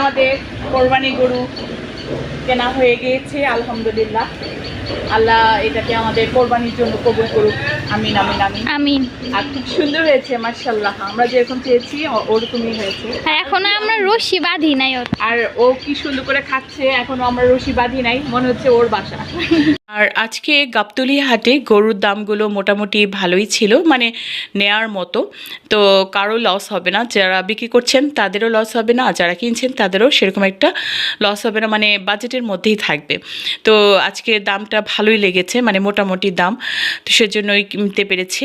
আমাদের কোরবানি গরু কেনা হয়ে গিয়েছে আলহামদুলিল্লাহ। আল্লাহ এটাকে আমাদের কোরবানির জন্য কবুল করুক। আমিন আমিন আমিন। আমিন। আর খুব সুন্দর হয়েছে মার্শাল্লাহ আমরা যেরকম চেয়েছি ওরকমই হয়েছে। এখন এখনও আমরা রশি বাঁধি নাই আর ও কি সুন্দর করে খাচ্ছে এখনও আমরা রশি বাঁধি নাই মনে হচ্ছে ওর বাসা। আর আজকে গাবতলি হাটে গরুর দামগুলো মোটামুটি ভালোই ছিল মানে নেয়ার মতো। তো কারও লস হবে না, যারা বিক্রি করছেন তাদেরও লস হবে না যারা কিনছেন তাদেরও সেরকম একটা লস হবে না মানে বাজেটের মধ্যেই থাকবে। তো আজকে দামটা ভালোই লেগেছে মানে মোটামুটি দাম, তো সেজন্যই কিনতে পেরেছি।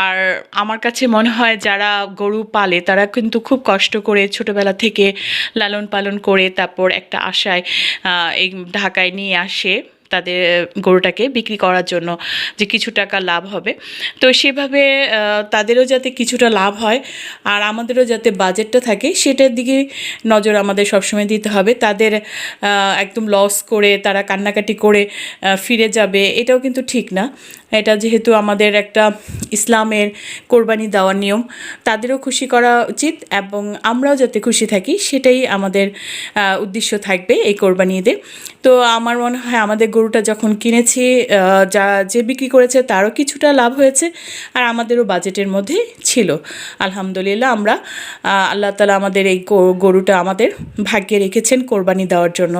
আর আমার কাছে মনে হয় যারা গরু পালে তারা কিন্তু খুব কষ্ট করে ছোটোবেলা থেকে লালন পালন করে তারপর একটা আশায় এই ঢাকায় নিয়ে আসে। তাদের গরুটাকে বিক্রি করার জন্য যে কিছু টাকা লাভ হবে। তো সেভাবে তাদেরও যাতে কিছুটা লাভ হয় আর আমাদেরও যাতে বাজেটটা থাকে, সেটার দিকে নজর আমাদের সবসময় দিতে হবে। তাদের একদম লস করে, তারা কান্নাকাটি করে ফিরে যাবে, এটাও কিন্তু ঠিক না। এটা যেহেতু আমাদের একটা ইসলামের কোরবানি দেওয়ার নিয়ম, তাদেরও খুশি করা উচিত এবং আমরাও যাতে খুশি থাকি, সেটাই আমাদের উদ্দেশ্য থাকবে এই কোরবানি ঈদে। তো আমার মনে হয় আমাদের গরুটা যখন কিনেছি যা, যে বিক্রি করেছে তারও কিছুটা লাভ হয়েছে আর আমাদেরও বাজেটের মধ্যে ছিল। আলহামদুলিল্লাহ আমরা আল্লাহ তালা আমাদের এই গরুটা আমাদের ভাগ্যে রেখেছেন কোরবানি দেওয়ার জন্য।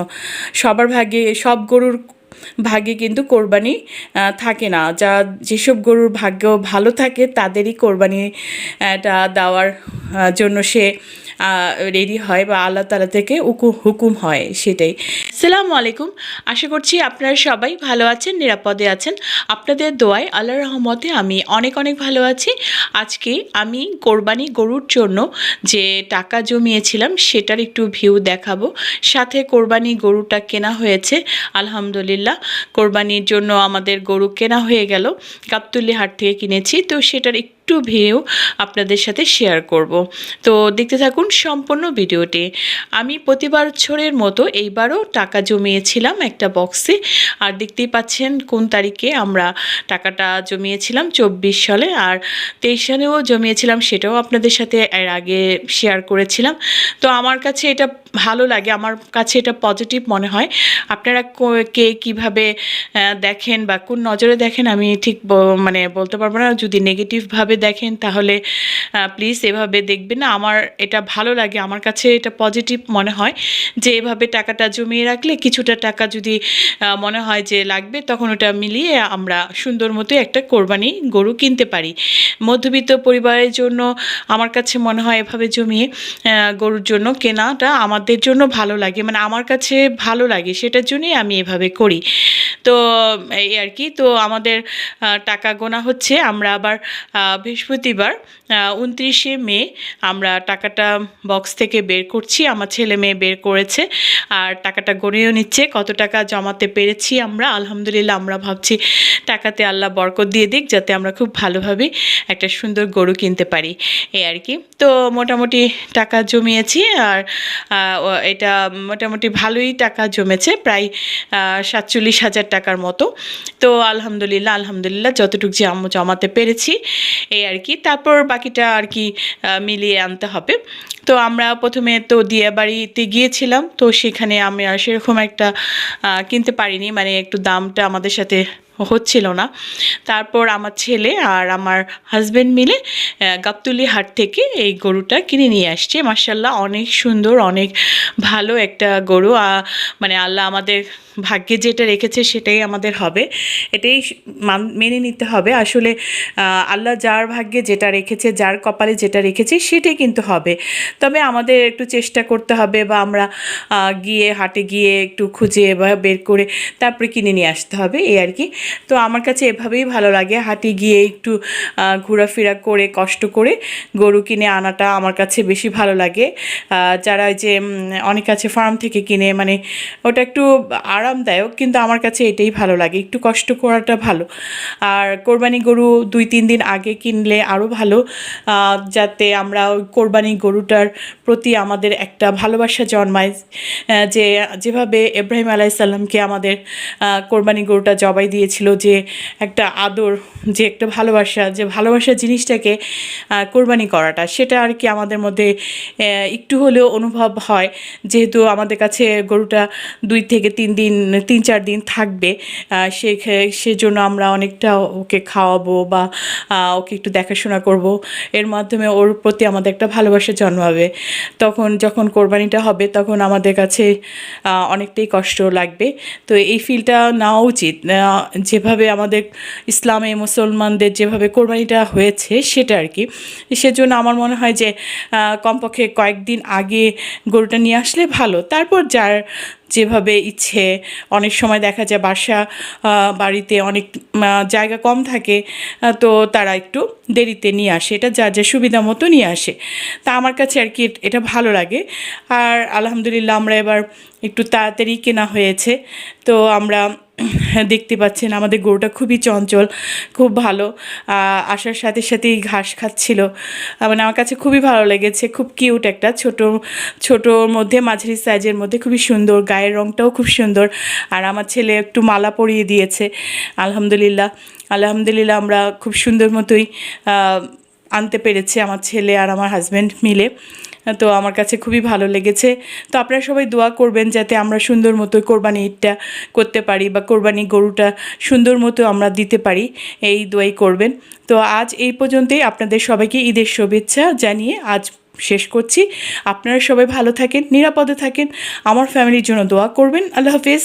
সবার ভাগ্যে, সব গরুর ভাগ্যে কিন্তু কোরবানি থাকে না। যা, যেসব গরুর ভাগ্য ভালো থাকে তাদেরই কোরবানি এটা দেওয়ার জন্য সে রেডি হয় বা আল্লাহ তালা থেকে উকু, হুকুম হয় সেটাই। আসসালামু আলাইকুম। আশা করছি আপনারা সবাই ভালো আছেন, নিরাপদে আছেন। আপনাদের দোয়ায় আল্লাহ রহমতে আমি অনেক অনেক ভালো আছি। আজকে আমি কোরবানি গরুর জন্য যে টাকা জমিয়েছিলাম সেটার একটু ভিউ দেখাবো। সাথে কোরবানি গরুটা কেনা হয়েছে, আলহামদুলিল্লাহ। কোরবানির জন্য আমাদের গরু কেনা হয়ে গেল গাবতুল্লি হাট থেকে কিনেছি। তো সেটার একটু ভিউ আপনাদের সাথে শেয়ার করব। তো দেখতে থাকুন সম্পূর্ণ ভিডিওটি। আমি প্রতি বছরের মতো এইবারও টাকা জমিয়েছিলাম একটা বক্সে আর দেখতেই পাচ্ছেন কোন তারিখে আমরা টাকাটা জমিয়েছিলাম, চব্বিশ সালে। আর তেইশ সালেও জমিয়েছিলাম সেটাও আপনাদের সাথে এর আগে শেয়ার করেছিলাম। তো আমার কাছে এটা ভালো লাগে, আমার কাছে এটা পজিটিভ মনে হয়। আপনারা কো- কীভাবে দেখেন বা কোন নজরে দেখেন আমি ঠিক মানে বলতে পারব না। যদি নেগেটিভভাবে দেখেন তাহলে প্লিজ এভাবে দেখবেন। আমার এটা ভালো লাগে, আমার কাছে এটা পজিটিভ মনে হয় যে এভাবে টাকাটা জমিয়ে রাখলে কিছুটা টাকা যদি মনে হয় যে লাগবে, তখন ওটা মিলিয়ে আমরা সুন্দর মতো একটা কোরবানি গরু কিনতে পারি। মধ্যবিত্ত পরিবারের জন্য আমার কাছে মনে হয় এভাবে জমিয়ে গরুর জন্য কেনাটা আমাদের জন্য ভালো লাগে। মানে আমার কাছে ভালো লাগে, সেটার জন্যই আমি এভাবে করি। তো এই আর কি তো আমাদের টাকা গোনা হচ্ছে। আমরা আবার বৃহস্পতিবার উনত্রিশে মে আমরা টাকাটা বক্স থেকে বের করছি। আমার ছেলে মেয়ে বের করেছে আর টাকাটা গড়েও নিচ্ছে। কত টাকা জমাতে পেরেছি আমরা? আলহামদুলিল্লাহ আমরা ভাবছি টাকাতে আল্লাহ বরকত দিয়ে দিক যাতে আমরা খুব ভালোভাবে একটা সুন্দর গরু কিনতে পারি। এই আর কি তো মোটামুটি টাকা জমিয়েছি আর এটা মোটামুটি ভালোই টাকা জমেছে। প্রায় সাতচল্লিশ হাজার টাকার মতো। তো আলহামদুলিল্লাহ আলহামদুলিল্লাহ যতটুকু যে আম্মু জমাতে পেরেছি, এই আর কি। তারপর বাকিটা আর কি মিলিয়ে আনতে হবে। তো আমরা প্রথমে তো দিয়া বাড়িতে গিয়েছিলাম, তো সেখানে আমি আর সেরকম একটা কিনতে পারিনি। মানে একটু দামটা আমাদের সাথে হচ্ছিল না। তারপর আমার ছেলে আর আমার হাজব্যান্ড মিলে গাবতলি হাট থেকে এই গরুটা কিনে নিয়ে আসছে। মার্শাল্লাহ অনেক সুন্দর, অনেক ভালো একটা গরু। মানে আল্লাহ আমাদের ভাগ্যে যেটা রেখেছে সেটাই আমাদের হবে। এটাই মেনে নিতে হবে। আসলে আল্লাহ যার ভাগ্যে যেটা রেখেছে, যার কপালে যেটা রেখেছে সেটাই কিন্তু হবে। তবে আমাদের একটু চেষ্টা করতে হবে বা আমরা গিয়ে হাটে গিয়ে একটু খুঁজে বা বের করে তারপরে কিনে নিয়ে আসতে হবে, এই আর কি। তো আমার কাছে এভাবেই ভালো লাগে। হাটে গিয়ে একটু ঘোরাফেরা করে, কষ্ট করে গরু কিনে আনাটা আমার কাছে বেশি ভালো লাগে। যারা যে অনেক আছে ফার্ম থেকে কিনে মানে ওটা একটু আরামদায়ক, কিন্তু আমার কাছে এটাই ভালো লাগে। একটু কষ্ট করাটা ভালো। আর কোরবানি গরু দুই, তিন দিন আগে কিনলে আরও ভালো যাতে আমরা কোরবানি গরুটার প্রতি আমাদের একটা ভালোবাসা জন্মায়। যে, যেভাবে ইব্রাহিম আলাইসাল্লামকে আমাদের কোরবানি গরুটা জবাই দিয়েছিল হয়েছিল যে একটা আদর, যে একটা ভালোবাসা, যে ভালোবাসা জিনিসটাকে কোরবানি করাটা, সেটা আর কি আমাদের মধ্যে একটু হলেও অনুভব হয়। যেহেতু আমাদের কাছে গরুটা দুই থেকে তিন দিন, তিন চার দিন থাকবে সে সেজন্য আমরা অনেকটা ওকে খাওয়াবো বা ওকে একটু দেখাশোনা করব। এর মাধ্যমে ওর প্রতি আমাদের একটা ভালোবাসা জন্মাবে। তখন যখন কোরবানিটা হবে, তখন আমাদের কাছে অনেকটাই কষ্ট লাগবে। তো এই ফিলটা নেওয়া উচিত। যেভাবে আমাদের ইসলামে মুসলমানদের যেভাবে কোরবানিটা হয়েছে সেটা আর কি। সেজন্য আমার মনে হয় যে কমপক্ষে কয়েকদিন আগে গরুটা নিয়ে আসলে ভালো। তারপর যার যেভাবে ইচ্ছে, অনেক সময় দেখা যায় বাসা বাড়িতে অনেক জায়গা কম থাকে তো তারা একটু দেরিতে নিয়ে আসে। এটা যা যা সুবিধা মতো নিয়ে আসে। তা আমার কাছে আর কি এটা ভালো লাগে। আর আলহামদুলিল্লাহ আমরা এবার একটু তাড়াতাড়ি কেনা হয়েছে। তো আমরা দেখতে পাচ্ছেন আমাদের গরুটা খুবই চঞ্চল, খুব ভালো। আসার সাথে সাথেই ঘাস খাচ্ছিল। মানে আমার কাছে খুবই ভালো লেগেছে। খুব কিউট একটা ছোট, ছোটোর মধ্যে, মাঝারি সাইজের মধ্যে খুবই সুন্দর গায়ের রংটাও খুব সুন্দর। আর আমার ছেলে একটু মালা পরিয়ে দিয়েছে। আলহামদুলিল্লাহ। আলহামদুলিল্লাহ আমরা খুব সুন্দর মতোই আনতে পেরেছি আমার ছেলে আর আমার হাজব্যান্ড মিলে। তো আমার কাছে খুবই ভালো লেগেছে। তো আপনারা সবাই দোয়া করবেন যাতে আমরা সুন্দর মতো কোরবানি ঈদটা করতে পারি বা কোরবানি গরুটা সুন্দর মতো আমরা দিতে পারি। এই দোয়াই করবেন। তো আজ এই পর্যন্তই। আপনাদের সবাইকে ঈদের শুভেচ্ছা জানিয়ে আজ শেষ করছি। আপনারা সবাই ভালো থাকেন, নিরাপদে থাকেন। আমার ফ্যামিলির জন্য দোয়া করবেন। আল্লাহ হাফিজ।